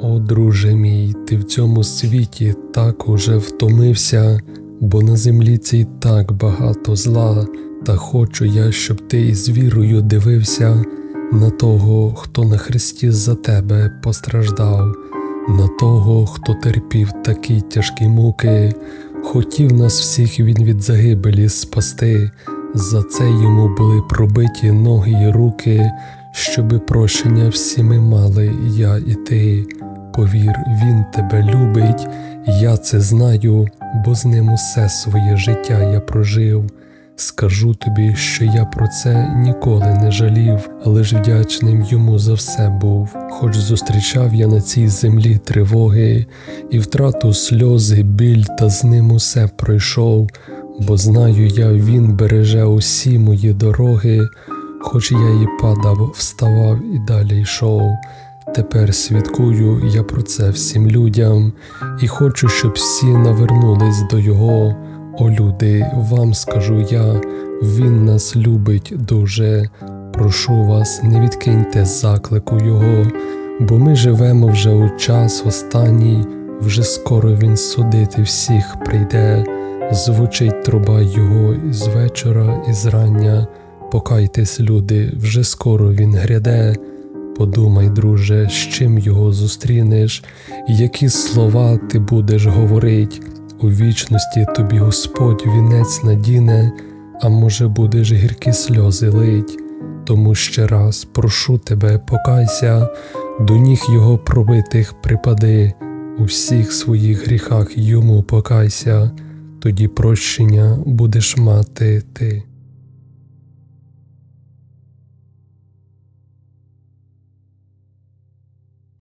О, друже мій, ти в цьому світі так уже втомився, бо на землі цій так багато зла, та хочу я, щоб ти із вірою дивився на того, хто на хресті за тебе постраждав, на того, хто терпів такі тяжкі муки, хотів нас всіх він від загибелі спасти. За це йому були пробиті ноги й руки, щоби прощення всі ми мали, я і ти. Повір, він тебе любить, я це знаю, бо з ним усе своє життя я прожив. Скажу тобі, що я про це ніколи не жалів, лиш вдячним йому за все був. Хоч зустрічав я на цій землі тривоги, і втрату сльози, біль, та з ним усе пройшов, бо знаю я, він береже усі мої дороги, хоч я і падав, вставав і далі йшов. Тепер свідкую я про це всім людям, і хочу, щоб всі навернулись до Його. О, люди, вам скажу я, Він нас любить дуже. Прошу вас, не відкиньте заклику Його, бо ми живемо вже у час останній, вже скоро Він судити всіх прийде. Звучить труба Його із вечора, і зрання. Покайтесь, люди, вже скоро Він гряде. Подумай, друже, з чим його зустрінеш, які слова ти будеш говорить. У вічності тобі Господь вінець надіне, а може будеш гіркі сльози лить. Тому ще раз прошу тебе, покайся, до ніг його пробитих припади, у всіх своїх гріхах йому покайся, тоді прощення будеш мати ти.